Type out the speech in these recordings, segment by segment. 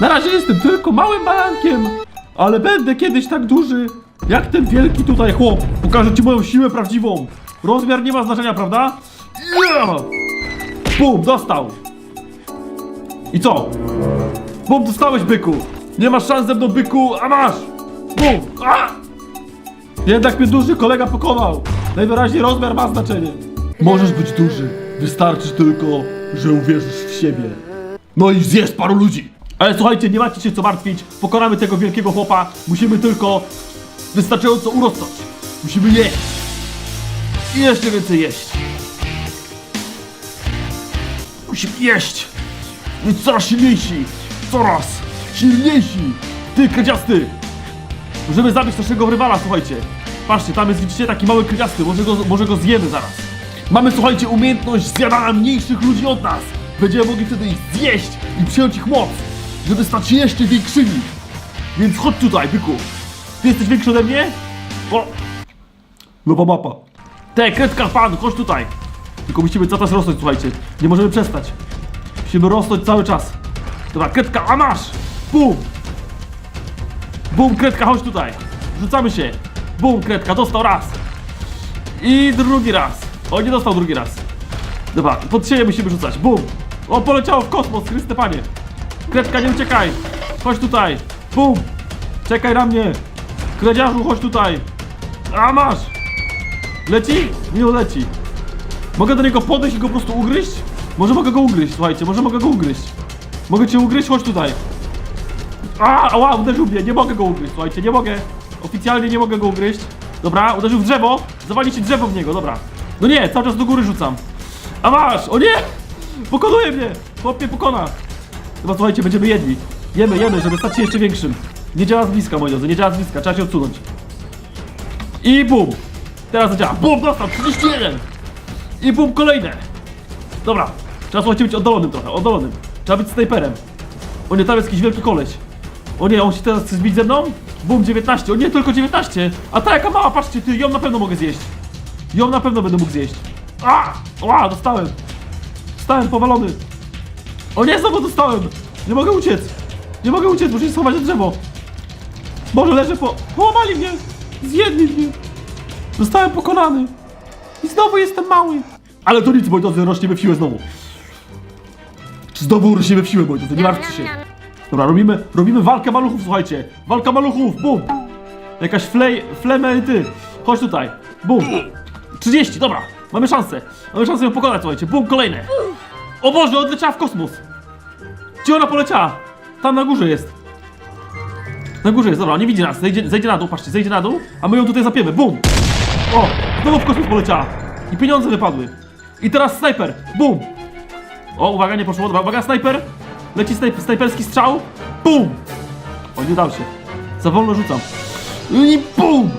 Na razie jestem tylko małym barankiem, ale będę kiedyś tak duży, jak ten wielki tutaj chłop. Pokażę ci moją siłę prawdziwą. Rozmiar nie ma znaczenia, prawda? Yeah! Bum, dostał. I co? Bum, dostałeś, byku. Nie masz szans ze mną, byku, a masz. Bum, a! Jednak mnie duży kolega pokonał. Najwyraźniej rozmiar ma znaczenie. Możesz być duży. Wystarczy tylko, że uwierzysz w siebie. No i zjesz paru ludzi. Ale słuchajcie, nie macie się co martwić. Pokonamy tego wielkiego chłopa. Musimy tylko wystarczająco urosnąć. Musimy jeść. I jeszcze więcej jeść. Musimy jeść. Być coraz silniejsi. Coraz silniejsi. Ty, kredziasty. Możemy zabić naszego rywala, słuchajcie. Patrzcie, tam jest, widzicie, taki mały kredziasty. Może go, może go zjemy zaraz. Mamy, słuchajcie, umiejętność zjadania mniejszych ludzi od nas. Będziemy mogli wtedy ich zjeść i przyjąć ich moc, żeby stać się jeszcze większymi. Więc chodź tutaj, byku. Ty jesteś większy ode mnie? O! Nowa mapa. Te, kredka pan, chodź tutaj. Tylko musimy cały czas rosnąć, słuchajcie. Nie możemy przestać. Musimy rosnąć cały czas. Dobra, kredka, a masz! Bum! Bum, kredka, chodź tutaj. Rzucamy się. Bum, kredka, dostał raz. I drugi raz. O, nie dostał drugi raz. Dobra, pod siebie musimy rzucać. Bum! O, poleciało w kosmos, Chryste Panie. Kredka, nie uciekaj. Chodź tutaj. Bum! Czekaj na mnie. Kredziarzu, chodź tutaj. A, masz! Leci? Nie leci. Mogę do niego podejść i go po prostu ugryźć? Może mogę go ugryźć, słuchajcie, może mogę go ugryźć. Mogę cię ugryźć? Chodź tutaj. A, ała, uderzył mnie, nie mogę go ugryźć, słuchajcie, nie mogę. Oficjalnie nie mogę go ugryźć. Dobra, uderzył w drzewo, zawali ci drzewo w niego, dobra. No nie, cały czas do góry rzucam. A masz, o nie! Pokonuje mnie! Chłop mnie pokona. Chyba słuchajcie, będziemy jedli. Jemy, jemy, żeby stać się jeszcze większym. Nie działa z bliska, moi drodzy, nie działa z bliska, trzeba się odsunąć. I bum! Teraz zadziała. Bum, dostał, 31! I bum, kolejne! Dobra, trzeba słuchajcie być oddalonym trochę, oddalonym. Trzeba być snajperem. O nie, tam jest jakiś wielki koleś. O nie, on się teraz chce zbić ze mną? Bum, 19. O nie, tylko 19. A ta jaka mała, patrzcie, ty, ją na pewno mogę zjeść. Ją na pewno będę mógł zjeść. A! Ła, dostałem. Dostałem powalony. O nie, znowu dostałem. Nie mogę uciec. Nie mogę uciec, muszę się schować za drzewo. Boże, leżę po... Połamali mnie. Zjedli mnie. Zostałem pokonany. I znowu jestem mały. Ale to nic, moi drodzy, rośniemy w siłę znowu. Znowu rośniemy w siłę, moi drodzy, nie martwcie się. Dobra, robimy, robimy walkę maluchów, słuchajcie. Walka maluchów, bum. Jakaś flej, flemel, ty. Chodź tutaj, bum. 30, dobra, mamy szansę. Mamy szansę ją pokonać, słuchajcie. Bum, kolejne. O Boże, odleciała w kosmos. Gdzie ona poleciała? Tam na górze jest. Na górze jest, dobra, nie widzi nas. Zejdzie, zejdzie na dół, patrzcie, zejdzie na dół, a my ją tutaj zapiemy. Bum. O, znowu w kosmos poleciała. I pieniądze wypadły. I teraz snajper. Bum. O, uwaga, nie poszło. Dobra, uwaga, snajper. Leci snajp snajperski strzał. Bum. O, nie dał się. Za wolno rzucam. I bum.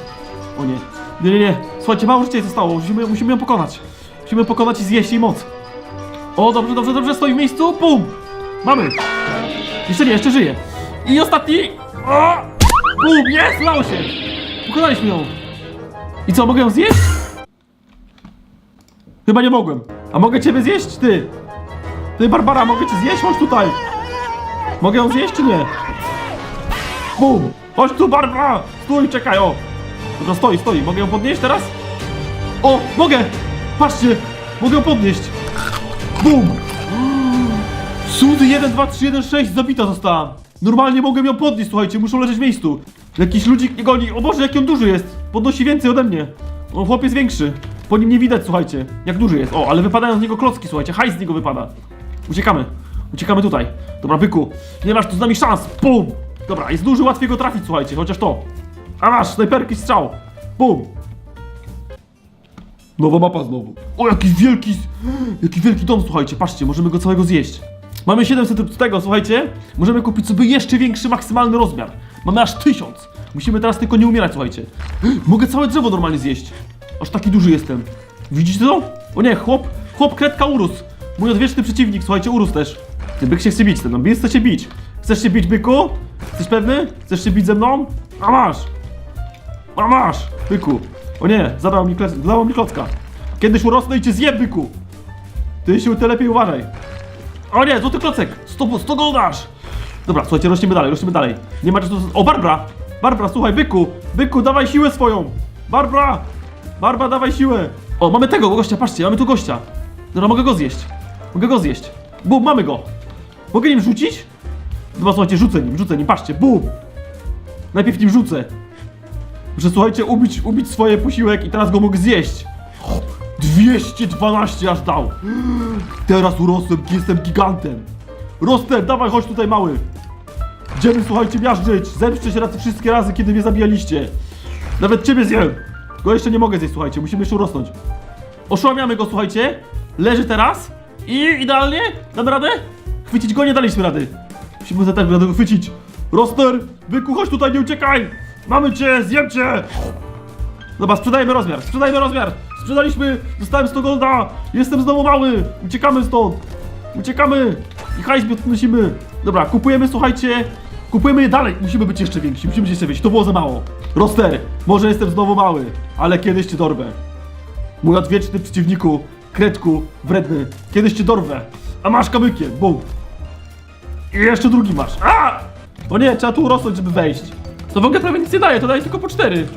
O nie. Nie, nie, nie. Słuchajcie, mało życia zostało. Musimy, musimy ją pokonać. Musimy pokonać i zjeść jej moc. O, dobrze, dobrze, dobrze. Stoi w miejscu. Bum. Mamy. Jeszcze nie, jeszcze żyje. I ostatni. O! Bum, jest, udało się. Pokonaliśmy ją. I co, mogę ją zjeść? Chyba nie mogłem. A mogę ciebie zjeść, ty? Ty, Barbara, mogę cię zjeść? Chodź tutaj. Mogę ją zjeść, czy nie? Bum. Chodź tu, Barbara. Stój, czekaj, o. Dobra, stoi, stoi. Mogę ją podnieść teraz? O, mogę. Patrzcie. Mogę ją podnieść. Bum. Sudy 1, 2, 3, 1, 6 zabita została. Normalnie mogę ją podnieść, słuchajcie, muszą leżeć w miejscu. Jakiś ludzik nie goni. O Boże, jaki on duży jest. Podnosi więcej ode mnie. On chłop jest większy. Po nim nie widać, słuchajcie, jak duży jest. O, ale wypadają z niego klocki, słuchajcie, hajs z niego wypada. Uciekamy. Uciekamy tutaj. Dobra, byku. Nie masz tu z nami szans. Bum. Dobra, jest duży, łatwiej go trafić, słuchajcie, chociaż to. A masz, snajperki strzał. Bum. Nowa mapa znowu. O, jaki wielki, jaki wielki dom, słuchajcie, patrzcie, możemy go całego zjeść. Mamy 700 z tego, słuchajcie, możemy kupić sobie jeszcze większy maksymalny rozmiar. Mamy aż 1000. Musimy teraz tylko nie umierać, słuchajcie. Mogę całe drzewo normalnie zjeść. Aż taki duży jestem. Widzicie to? O nie, chłop, chłop kredka urósł. Mój odwieczny przeciwnik, słuchajcie, urósł też. Ty byk się chce bić, ten biec chce się bić. Chcesz się bić, byku? Jesteś pewny? Chcesz się bić ze mną? A masz! A masz, byku. O nie, zabrał mi, kle- zabrał mi klocka. Kiedyś urosnę i cię zjem, byku. Ty się ty lepiej uważaj. O nie, złoty klocek! 100, 100 goldasz! Dobra, słuchajcie, rośniemy dalej, rośniemy dalej. Nie ma czasu... O, Barbara! Barbara, słuchaj, byku! Byku, dawaj siłę swoją! Barbara! Barbara, dawaj siłę! O, mamy tego gościa, patrzcie, mamy tu gościa. Dobra, mogę go zjeść. Mogę go zjeść. Bum, mamy go. Mogę nim rzucić? Dobra, słuchajcie, rzucę nim, rzucę nim, patrzcie, bum! Najpierw nim rzucę. Muszę, słuchajcie, ubić, ubić swoje posiłek i teraz go mogę zjeść. 212 aż dał. Teraz urosłem, jestem gigantem. Roster, dawaj, chodź tutaj, mały. Idziemy, słuchajcie, miażdżyć. Zemszczę się raz wszystkie razy, kiedy mnie zabijaliście. Nawet ciebie zjem. Go jeszcze nie mogę zjeść, słuchajcie, musimy jeszcze urosnąć. Oszłamiamy go, słuchajcie. Leży teraz. I idealnie. Damy radę? Chwycić go nie daliśmy rady. Musimy za tak radę go chwycić. Roster, byku, chodź tutaj, nie uciekaj. Mamy cię, zjem cię. Dobra, sprzedajemy rozmiar, sprzedajmy rozmiar! Sprzedaliśmy, dostałem 100 golda! Jestem znowu mały! Uciekamy stąd! Uciekamy! I hajs odnosimy! Dobra, kupujemy, słuchajcie, kupujemy je dalej! Musimy być jeszcze więksi, musimy być jeszcze więksi, to było za mało! Roster, może jestem znowu mały, ale kiedyś cię dorwę. Mój odwieczny przeciwniku, kretku, wredny, kiedyś cię dorwę. A masz kamykiem, bum! I jeszcze drugi masz. A! O nie, trzeba tu urosnąć, żeby wejść. To w ogóle prawie nic nie daje, to daje tylko po cztery.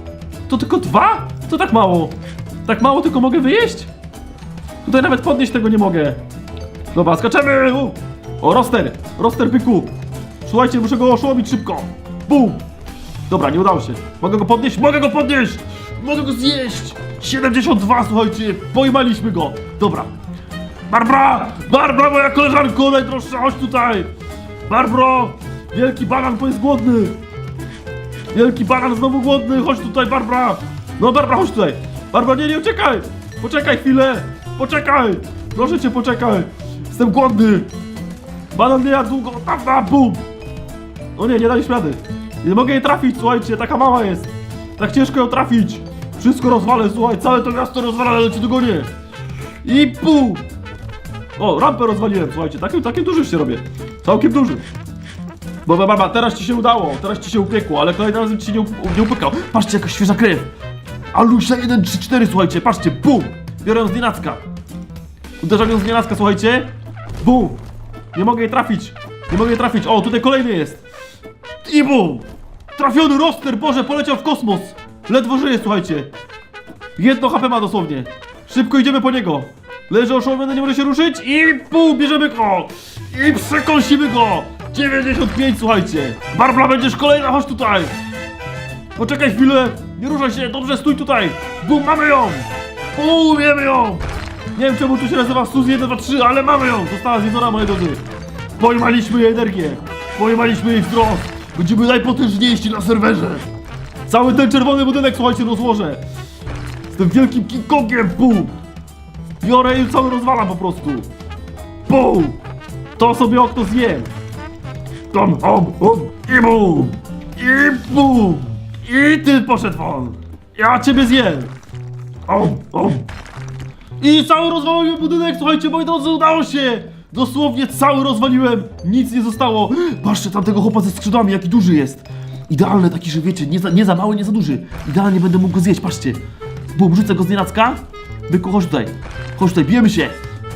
To tylko dwa? To tak mało. Tak mało tylko mogę wyjeść? Tutaj nawet podnieść tego nie mogę. Dobra, skaczemy! U. O, roster! Roster byku! Słuchajcie, muszę go oszołomić szybko! Bum! Dobra, nie udało się. Mogę go podnieść? Mogę go podnieść! Mogę go zjeść! 72, słuchajcie! Pojmaliśmy go! Dobra. Barbara! Barbara, moja koleżanko, najdroższa, chodź tutaj! Barbro! Wielki banan, bo jest głodny! Wielki banan znowu głodny, chodź tutaj, Barbara! No, Barbara, chodź tutaj! Barbara, nie, nie, uciekaj! Poczekaj chwilę! Poczekaj! Proszę cię, poczekaj! Jestem głodny! Banan nie jadł długo, dawna, bum! O nie, nie daliśmy rady. Nie mogę jej trafić, słuchajcie, taka mała jest. Tak ciężko ją trafić. Wszystko rozwalę, słuchaj, całe to miasto rozwalę, ale cię dogonię. I pół! O, rampę rozwaliłem, słuchajcie, takim, takim dużym się robię. Całkiem duży. Bo baba, teraz ci się udało, teraz ci się upiekło, ale kolejnym razem ci się nie, up- nie upykał. Patrzcie, jaka świeża krew. Alusia 1, 3, 4, słuchajcie, patrzcie, bum! Biorę ją z nienacka. Uderzam ją z nienacka, słuchajcie. Bum! Nie mogę jej trafić. Nie mogę jej trafić. O, tutaj kolejny jest. I bum! Trafiony roster, Boże, poleciał w kosmos. Ledwo żyje, słuchajcie. Jedno HP ma dosłownie. Szybko idziemy po niego. Leży oszołomiony, nie może się ruszyć i bum, bierzemy go. I przekąsimy go. 95, słuchajcie. Barbara, będziesz kolejna, chodź tutaj. Poczekaj chwilę. Nie ruszaj się, dobrze, stój tutaj. Bum, mamy ją. Bum, wiemy ją. Nie wiem czemu tu się nazywa Suzy 1, 2, 3, ale mamy ją! Została zjedzona, moi drodzy! Pojmaliśmy jej energię! Pojmaliśmy jej wzrost! Będziemy najpotężniejsi na serwerze! Cały ten czerwony budynek, słuchajcie, rozłożę! Jestem wielkim King Kongiem, bum! Biorę i cały rozwalam po prostu! Bum! To sobie okno zjem! Tom, om, om, i bum! I bum! I ty poszedł! Ja ciebie zjem! Om, om! I cały rozwaliłem budynek, słuchajcie, moi drodzy, udało się! Dosłownie cały rozwaliłem, nic nie zostało. Patrzcie, tamtego chłopa ze skrzydłami, jaki duży jest. Idealny taki, że wiecie, nie za, nie za mały, nie za duży. Idealnie będę mógł go zjeść, patrzcie. Bum, rzucę go z nienacka. Byku, chodź tutaj. Chodź tutaj, bijemy się.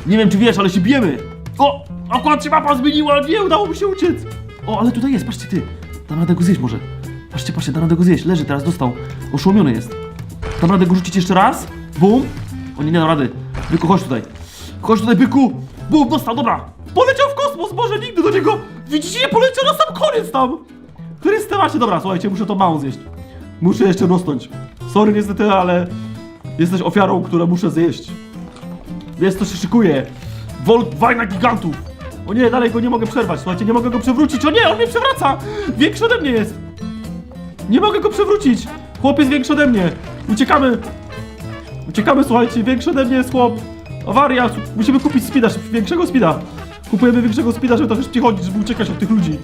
Nie wiem, czy wiesz, ale się bijemy. O, akurat się mapa zmieniła, nie, udało mi się uciec. O, ale tutaj jest, patrzcie ty. Dam radę go zjeść może. Patrzcie, patrzcie, dam radę go zjeść. Leży teraz, dostał. Oszołomiony jest. Dam radę go rzucić jeszcze raz. Bum. O nie, nie dam rady. Byku, chodź tutaj. Chodź tutaj, byku. Bum, dostał, dobra. Poleciał w kosmos, Boże, nigdy do niego. Widzicie, poleciał na sam koniec tam. Chryste dobra, słuchajcie, muszę to mało zjeść. Muszę jeszcze rosnąć. Sorry niestety, ale jesteś ofiarą, którą muszę zjeść. Jest, to się szykuje. Volt, wajna gigantów. O nie, dalej go nie mogę przerwać, słuchajcie, nie mogę go przewrócić. O nie, on mnie przewraca. Większy ode mnie jest. Nie mogę go przewrócić. Chłop jest większy ode mnie. Uciekamy. Uciekamy, słuchajcie, większy ode mnie jest chłop. Awaria, musimy kupić speeda, większego speeda. Kupujemy większego speeda, żeby trochę szybciej chodzić, żeby uciekać od tych ludzi.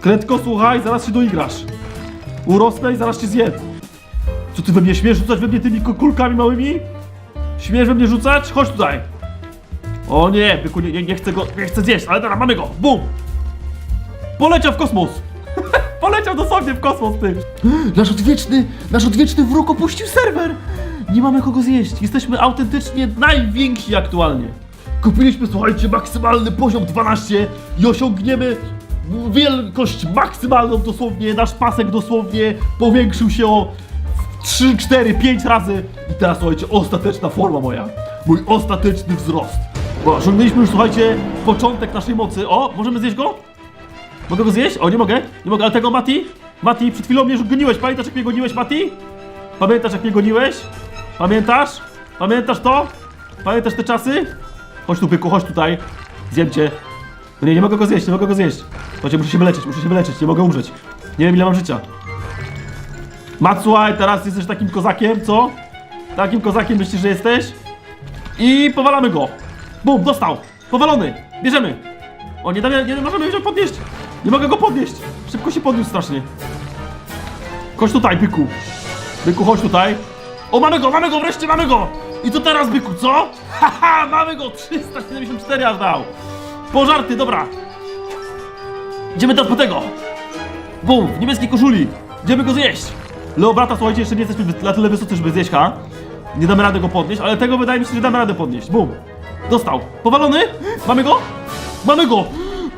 Kretko, słuchaj, zaraz się doigrasz. Urosnę i zaraz cię zjem. Co ty we mnie śmiesz rzucać we mnie tymi ku- kulkami małymi? Śmiesz we mnie rzucać? Chodź tutaj. O nie, byku, nie, nie, nie chcę go, nie chcę zjeść, ale dobra, mamy go. Bum! Poleciał w kosmos. Poleciał dosłownie w kosmos, ty. Nasz odwieczny, nasz odwieczny wróg opuścił serwer. Nie mamy kogo zjeść. Jesteśmy autentycznie najwięksi aktualnie. Kupiliśmy, słuchajcie, maksymalny poziom 12 i osiągniemy wielkość maksymalną dosłownie, nasz pasek dosłownie powiększył się o 3, 4, 5 razy i teraz słuchajcie, ostateczna forma moja, mój ostateczny wzrost. Bo osiągnęliśmy już, słuchajcie, początek naszej mocy. O, możemy zjeść go? Mogę go zjeść? O, nie mogę, nie mogę, ale tego Mati? Mati, przed chwilą mnie goniłeś, pamiętasz jak mnie goniłeś, Mati? Pamiętasz jak mnie goniłeś? Pamiętasz? Pamiętasz to? Pamiętasz te czasy? Chodź tu, pyku, chodź tutaj. Zjem cię. No nie, nie mogę go zjeść, nie mogę go zjeść. Słuchajcie, muszę się wyleczyć, muszę się wyleczyć, nie mogę umrzeć. Nie wiem ile mam życia. Matsuaj, teraz jesteś takim kozakiem, co? Takim kozakiem myślisz, że jesteś? I powalamy go. Bum, dostał. Powalony. Bierzemy. O, nie, da, nie, możemy go podnieść. Nie mogę go podnieść. Szybko się podniósł strasznie. Chodź tutaj, byku. Byku, chodź tutaj. O, mamy go, mamy go, wreszcie mamy go. I co teraz, byku, co? Haha, mamy go. 374 aż dał. Pożarty, dobra. Idziemy teraz po tego. Bum, w niebieskiej koszuli. Idziemy go zjeść. Leo brata, słuchajcie, jeszcze nie jesteśmy na tyle wysocy, żeby zjeść, ha? Nie damy rady go podnieść, ale tego wydaje mi się, że damy radę podnieść. Bum. Dostał. Powalony? Mamy go? Mamy go!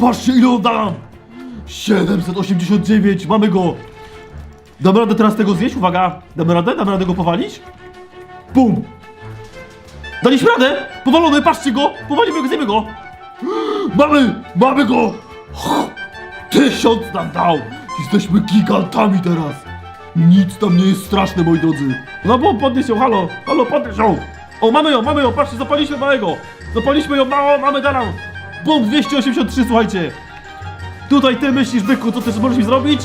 Patrzcie, ile on dam! 789, mamy go! Damy radę teraz tego zjeść? Uwaga! Damy radę? Damy radę go powalić? Bum! Daliśmy radę! Powalony, patrzcie go! Powalimy go, zjemy go! Mamy! Mamy go! Tysiąc nam dał! Jesteśmy gigantami teraz! Nic tam nie jest straszne, moi drodzy! No bo podnieś ją, halo! Halo, podnieś ją! O, mamy ją, mamy ją! Patrzcie, zapaliśmy małego! Zapaliśmy ją, mało, mamy daną! Bum, 283, słuchajcie! Tutaj ty myślisz, byku, co ty możesz mi zrobić?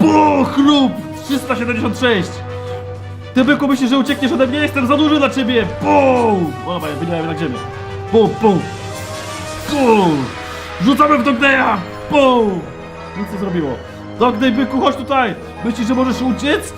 Bo, chrup! 376! Ty, byku, myślisz, że uciekniesz ode mnie? Jestem za duży dla ciebie! Bum! O, dobra, wyniałem na ziemię. Bum, bum! Bum! Rzucamy w Dogdeya! Bum! Nic nie zrobiło. Dogday, byku, chodź tutaj! Myślisz, że możesz uciec?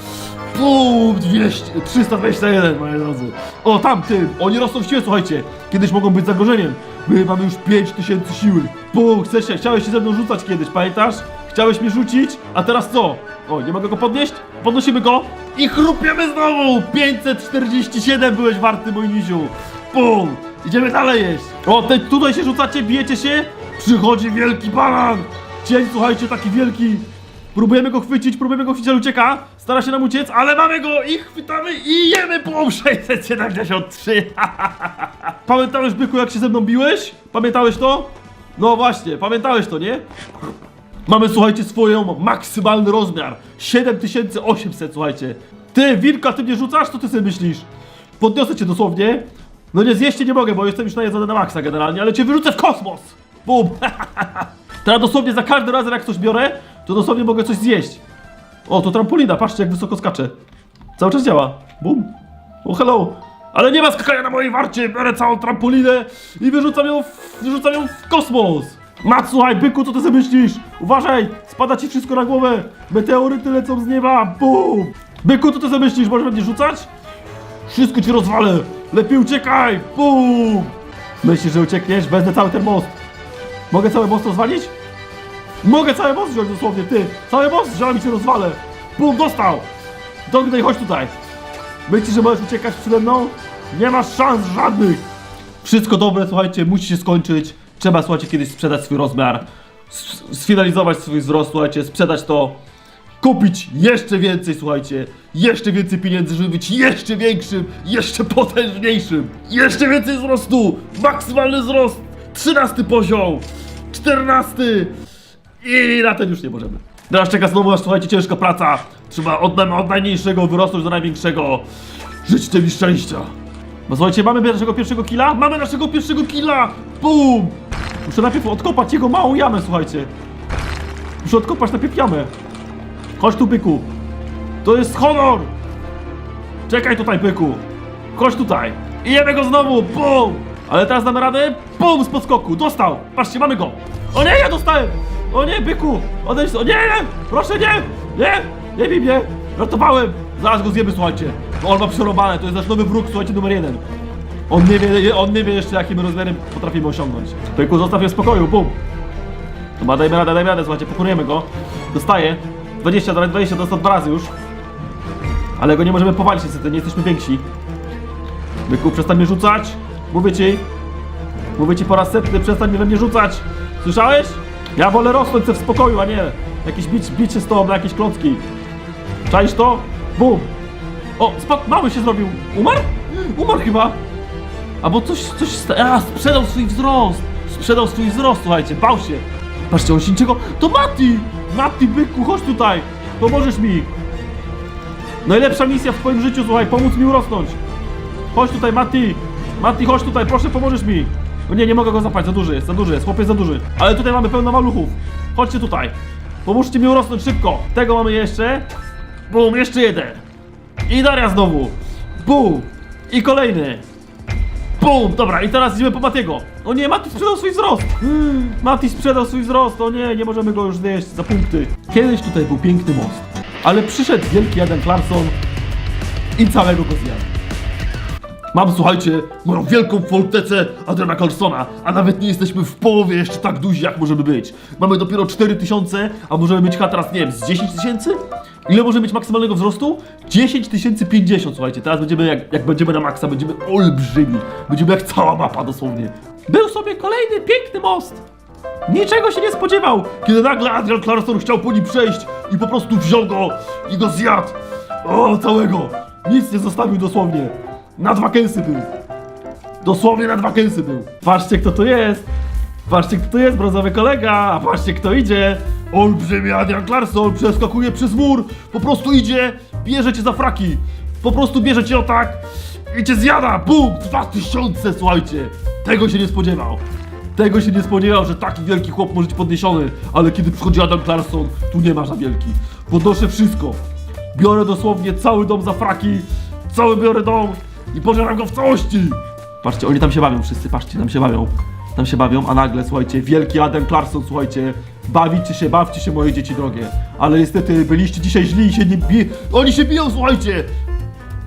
Bum! 200, 321, moi drodzy. O, tam, ty! Oni rosną w siłę, słuchajcie! Kiedyś mogą być zagrożeniem. My mamy już 5000 siły. Bum! Chcesz się, chciałeś się ze mną rzucać kiedyś, pamiętasz? Chciałeś mnie rzucić, a teraz co? O, nie mogę go podnieść? Podnosimy go i chrupiemy znowu! 547 byłeś warty, mój misiu! Bum! Idziemy dalej jeść! O, te, tutaj się rzucacie, bijecie się? Przychodzi wielki banan! Cień, słuchajcie, taki wielki! Próbujemy go chwycić, próbujemy go chwycić, ale ucieka. Stara się nam uciec, ale mamy go i chwytamy i jemy po 673. Pamiętałeś, byku, jak się ze mną biłeś? Pamiętałeś to? No właśnie, pamiętałeś to, nie? Mamy, słuchajcie, swoją maksymalny rozmiar. 7800, słuchajcie. Ty, wilka, ty mnie rzucasz? Co ty sobie myślisz? Podniosę cię dosłownie. No nie, zjeść cię nie mogę, bo jestem już najedzony na maksa generalnie, ale cię wyrzucę w kosmos! Bum! Teraz dosłownie za każdym razem jak coś biorę, to dosłownie mogę coś zjeść. O, to trampolina, patrzcie jak wysoko skacze. Cały czas działa. Bum. O, hello. Ale nie ma skakania na mojej warcie, biorę całą trampolinę i wyrzucam ją w, wyrzucam ją w kosmos. Mat, słuchaj, byku, co ty sobie myślisz? Uważaj, spada ci wszystko na głowę. Meteoryty lecą z nieba. Bum. Byku, co ty sobie myślisz? Możesz mnie rzucać? Wszystko ci rozwalę. Lepiej uciekaj. Bum. Myślisz, że uciekniesz? Wezmę cały ten most. Mogę cały most rozwalić? Mogę cały most wziąć dosłownie, ty! Cały most wziąłem i cię rozwalę! Bum, dostał! Dogday, chodź tutaj! Myślisz, że możesz uciekać przede mną? Nie masz szans żadnych! Wszystko dobre, słuchajcie, musi się skończyć. Trzeba, słuchajcie, kiedyś sprzedać swój rozmiar. Sfinalizować swój wzrost, słuchajcie, sprzedać to. Kupić jeszcze więcej, słuchajcie. Jeszcze więcej pieniędzy, żeby być jeszcze większym, jeszcze potężniejszym. Jeszcze więcej wzrostu! Maksymalny wzrost! 13 poziom! 14! I na ten już nie możemy. Teraz czeka znowu nas, słuchajcie, ciężka praca. Trzeba od, od najmniejszego wyrosnąć do największego. Życzcie mi szczęścia. No słuchajcie, mamy naszego pierwszego killa? Mamy naszego pierwszego killa! Bum! Muszę najpierw odkopać jego małą jamę, słuchajcie. Muszę odkopać najpierw jamę. Chodź tu, byku. To jest honor! Czekaj tutaj, byku. Chodź tutaj. I jemy go znowu. Bum! Ale teraz damy radę? Bum! Z podskoku. Dostał. Patrzcie, mamy go. O nie, ja dostałem. O nie, byku. Odejdź. O nie, nie. Proszę, nie. Nie. Nie bij mnie. Ratowałem. Zaraz go zjemy, słuchajcie. Bo on ma przerobane. To jest nasz nowy wróg, słuchajcie, numer jeden. On nie wie, on nie wie jeszcze, jakim rozmiarem potrafimy osiągnąć. Byku, zostaw je w spokoju. Bum. Chyba dajmy radę, dajmy radę, słuchajcie, pokonujemy go. Dostaje. 20, nawet 20, dostał dwa razy już. Ale go nie możemy powalić niestety, nie jesteśmy więksi. Byku, przestań mnie rzucać. Mówię ci. Mówię ci po raz setny, przestań mnie we mnie rzucać. Słyszałeś? Ja wolę rosnąć se w spokoju, a nie jakieś bić, bicie z tobą na jakieś klocki. Czaisz to? Bum! O, spadł, mały się zrobił. Umarł? Umarł chyba. Albo coś, coś, a, sprzedał swój wzrost. Sprzedał swój wzrost, słuchajcie, bał się. Patrzcie, on się niczego, to Mati! Mati, byku, chodź tutaj. Pomożesz mi. Najlepsza misja w twoim życiu, słuchaj, pomóc mi urosnąć. Chodź tutaj, Mati. Mati, chodź tutaj, proszę, pomożesz mi. No nie, nie mogę go zapać, za duży jest, za duży jest, chłopiec za duży. Ale tutaj mamy pełno maluchów. Chodźcie tutaj. Pomóżcie mi urosnąć szybko. Tego mamy jeszcze. Bum, jeszcze jeden. I Daria znowu. Bum. I kolejny. Bum, dobra, i teraz idziemy po Matiego. O nie, Mati sprzedał swój wzrost. Mati sprzedał swój wzrost, o nie, nie możemy go już zjeść za punkty. Kiedyś tutaj był piękny most, ale przyszedł wielki Adam Clarkson i całego go zjadł. Mam, słuchajcie, moją wielką fortecę Adriana Carlsona, a nawet nie jesteśmy w połowie jeszcze tak duzi, jak możemy być. Mamy dopiero 4000, a możemy mieć chyba teraz, nie wiem, z 10 tysięcy? Ile może mieć maksymalnego wzrostu? 10 050, słuchajcie, teraz będziemy, jak, jak będziemy na maksa, będziemy olbrzymi. Będziemy jak cała mapa dosłownie. Był sobie kolejny piękny most. Niczego się nie spodziewał, kiedy nagle Adrian Clarkson chciał po nim przejść i po prostu wziął go i go zjadł. O, całego. Nic nie zostawił dosłownie. Na dwa kęsy był. Dosłownie na dwa kęsy był. Patrzcie kto tu jest. Patrzcie kto tu jest, brązowy kolega. A patrzcie kto idzie. Olbrzymi Adrian Clarkson przeskakuje przez mur. Po prostu idzie, bierze cię za fraki. Po prostu bierze cię o tak i cię zjada. Bum! Dwa tysiące, słuchajcie. Tego się nie spodziewał. Tego się nie spodziewał, że taki wielki chłop może być podniesiony. Ale kiedy przychodzi Adam Clarkson, tu nie ma za wielki. Podnoszę wszystko. Biorę dosłownie cały dom za fraki. Cały biorę dom i pożeram go w całości. Patrzcie, oni tam się bawią wszyscy, patrzcie, tam się bawią. Tam się bawią, a nagle, słuchajcie, wielki Adam Clarkson, słuchajcie, bawicie się, bawcie się, moje dzieci drogie. Ale niestety byliście dzisiaj źli i się nie bi... Oni się biją, słuchajcie!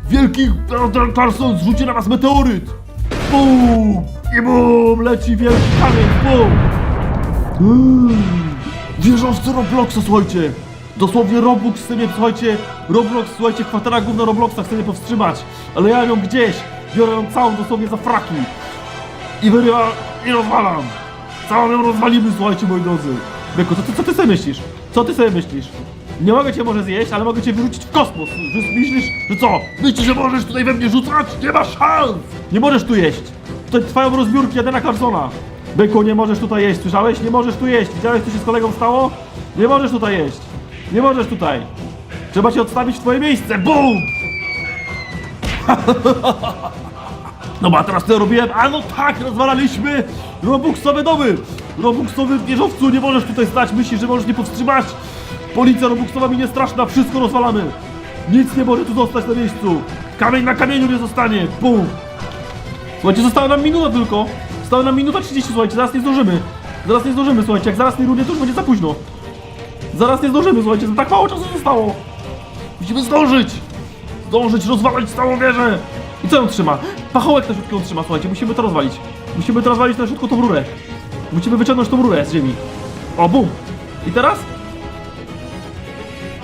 Wielki Adam Clarkson zrzuci na was meteoryt! Bum! I bum! Leci wielki kamień, bum! Wieżowcy Robloxa, słuchajcie! Dosłownie Roblox chce mnie, słuchajcie, Roblox, słuchajcie, kwatera główna Robloxa chce mnie powstrzymać, ale ja ją gdzieś, biorę ją całą dosłownie za fraki i wyrywa i rozwalam. Całą ją rozwalimy, słuchajcie, moi drodzy. Byku, co, ty- co ty sobie myślisz? Co ty sobie myślisz? Nie mogę cię może zjeść, ale mogę cię wyrzucić w kosmos. Że myślisz, że co? Myślisz, że możesz tutaj we mnie rzucać? Nie ma szans! Nie możesz tu jeść. Tutaj trwają rozbiórki Adena Carsona. Byku, nie możesz tutaj jeść, słyszałeś? Nie możesz tu jeść. Widziałeś, co się z kolegą stało? Nie możesz tutaj jeść. Nie możesz tutaj. Trzeba cię odstawić w twoje miejsce. BUM! No a teraz co robiłem? A no tak, rozwalaliśmy Robuxowe domy! Robuxowy wieżowcu, nie możesz tutaj stać, myślisz, że możesz nie powstrzymać? Policja Robuxowa mi nie straszna, wszystko rozwalamy! Nic nie może tu zostać na miejscu! Kamień na kamieniu nie zostanie! Bum! Słuchajcie, została nam minuta tylko! Została nam minuta 30, słuchajcie, zaraz nie zdążymy! Zaraz nie zdążymy, słuchajcie, jak zaraz nie runie, to już będzie za późno! Zaraz nie zdążymy, słuchajcie, tak mało czasu zostało! Musimy zdążyć! Zdążyć rozwalać całą wieżę! I co ją trzyma? Pachołek na środku ją trzyma, słuchajcie, musimy to rozwalić. Musimy to rozwalić na środku tą rurę. Musimy wyciągnąć tą rurę z ziemi. O, bum! I teraz?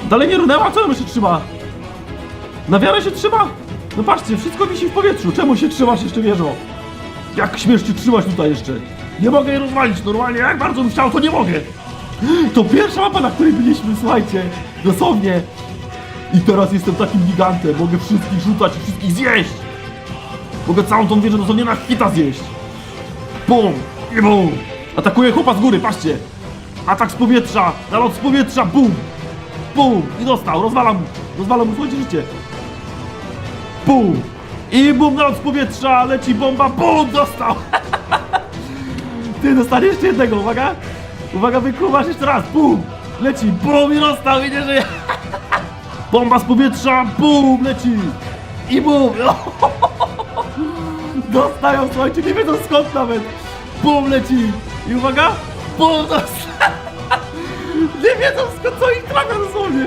Dalej nie runęła? Co ją jeszcze trzyma? Na wiarę się trzyma? No patrzcie, wszystko wisi w powietrzu. Czemu się trzymasz jeszcze wieżą? Jak śmiesz się trzymać tutaj jeszcze? Nie mogę jej rozwalić normalnie, jak bardzo bym chciał, to nie mogę. To pierwsza mapa, na której byliśmy, słuchajcie. Dosłownie. I teraz jestem takim gigantem, mogę wszystkich rzucać i wszystkich zjeść! Mogę całą tą wieżę dosłownie na hita zjeść! Bum! I bum! Atakuję chłopa z góry, patrzcie! Atak z powietrza! Nalot z powietrza! Bum! Bum! I dostał, rozwalam! Rozwalam słuchajcie, życie! Bum! I bum, nalot z powietrza! Leci bomba! Bum! Dostał! Ty dostaniesz jeszcze jednego, uwaga! Uwaga, wykuwasz jeszcze raz! Bum! Leci! Bum! I dostał! I nie żyje! Bomba z powietrza, bum, leci! I bum! Dostają, słuchajcie, nie wiedzą skąd nawet! Bum, leci! I uwaga! Bum, dostają! Nie wiedzą skąd, co ich trafia dosłownie!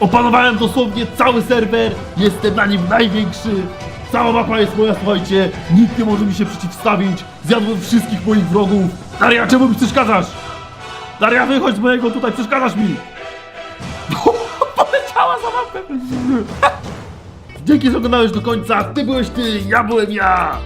Opanowałem dosłownie cały serwer, jestem na nim największy! Cała mapa jest moja, słuchajcie! Nikt nie może mi się przeciwstawić! Zjadłem wszystkich moich wrogów! Daria, czemu mi przeszkadzasz? Daria, wychodź z mojego tutaj, przeszkadzasz mi! poleciała za mapę. Dzięki, że oglądałeś do końca. Ty byłeś ty, ja byłem ja.